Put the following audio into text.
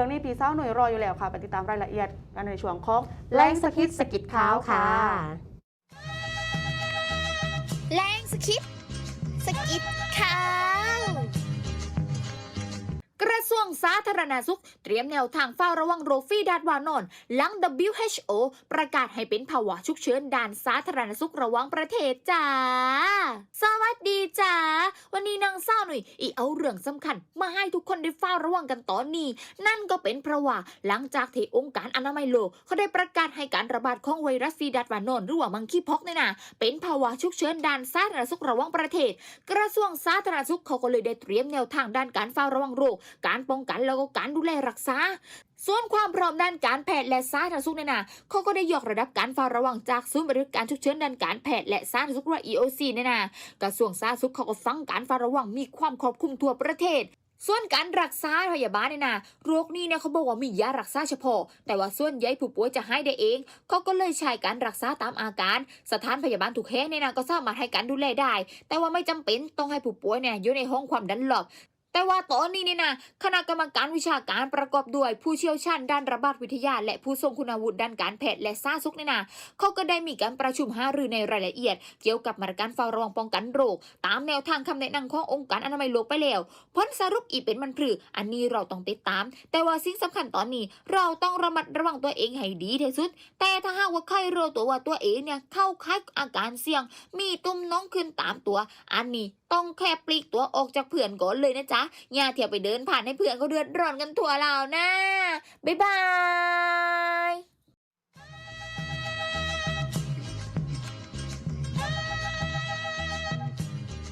รื่องนี้พี่เศร้าหน่วยรออยู่แล้วค่ะ ไปติดตามรายละเอียดกันในช่วงของแรงสะคิดสะกิดขาวค่ะแรงสคิปสกิดข่าวกระทรวงสาธารณสุข เตรียมแนวทางเฝ้าระวังโรคฟีดาดวานอน หลัง WHO ประกาศให้เป็นภาวะฉุกเฉินด้านสาธารณสุขระหวังประเทศจ้า สวัสดีจ้า วันนี้นางเศร้าหน่อยอีเอาเรื่องสำคัญ มาให้ทุกคนได้เฝ้าระวังกันตอนนี้ นั่นก็เป็นเพราะว่าหลังจากที่องค์การอนามัยโลกเขาได้ประกาศให้การระบาดของไวรัสฟีดาดวานอนหรือว่ามังคีพ็อกเนี่ยนะเป็นภาวะฉุกเฉินด้านสาธารณสุขระหวังประเทศ กระทรวงสาธารณสุขเขาก็เลยได้เตรียมแนวทางด้านการเฝ้าระวังโรค การป้องกันแล้วก็การดูแลรักษาส่วนความพร้อมด้านการแพทย์และสาธารณสุขเนี่ยนะเขาก็ได้ยกระดับการเฝ้าระวังจากศูนย์บริการฉุกเฉินด้านการแพทย์และสาธารณสุขหรือ EOC เนี่ยนะกระทรวงสาธารณสุขเขาก็ฟังการเฝ้าระวังมีความครอบคลุมทั่วประเทศส่วนการรักษาพยาบาลเนี่ยนะโรคนี้เนี่ยเขาบอกว่ามียารักษาเฉพาะ แต่ว่าส่วนใหญ่ผู้ป่วยจะให้ได้เองเขาก็เลยใช้การรักษาตามอาการ สถานพยาบาลทุกแห่งเนี่ยนะก็สามารถให้การดูแลได้ แต่ว่าไม่จำเป็นต้องให้ผู้ป่วยเนี่ยอยู่ในห้องความดันหรอก แต่ว่าตอนนี้เนี่ยนะคณะกรรมการวิชาการประกอบด้วยผู้เชี่ยวชาญด้านระบาดวิทยา และผู้ทรงคุณวุฒิด้านการแพทย์และสาธารณสุขเนี่ยนะเขาก็ได้มีการประชุมหารือในรายละเอียด เกี่ยวกับมาตรการเฝ้าระวังป้องกันโรค ตามแนวทางคำแนะนำขององค์การอนามัยโลกไปแล้วผลสรุปอีกเป็นมันพรืออันนี้เราต้องติดตาม แต่ว่าสิ่งสำคัญตอนนี้ เราต้องระมัดระวังตัวเองให้ดีที่สุด แต่ถ้าหากว่าใครรู้ตัวว่าตัวเองเนี่ยเข้าค่ายอาการเสี่ยง มีตุ่มน้องขึ้นตามตัว อันนี้ต้องแค่ปลีกตัวออกจากเพื่อนก่อนเลยนะจ๊ะอย่าเที่ยวไปเดินผ่านให้เพื่อนเขาเดือดร้อนกันทั่วเรานะ บ๊ายบาย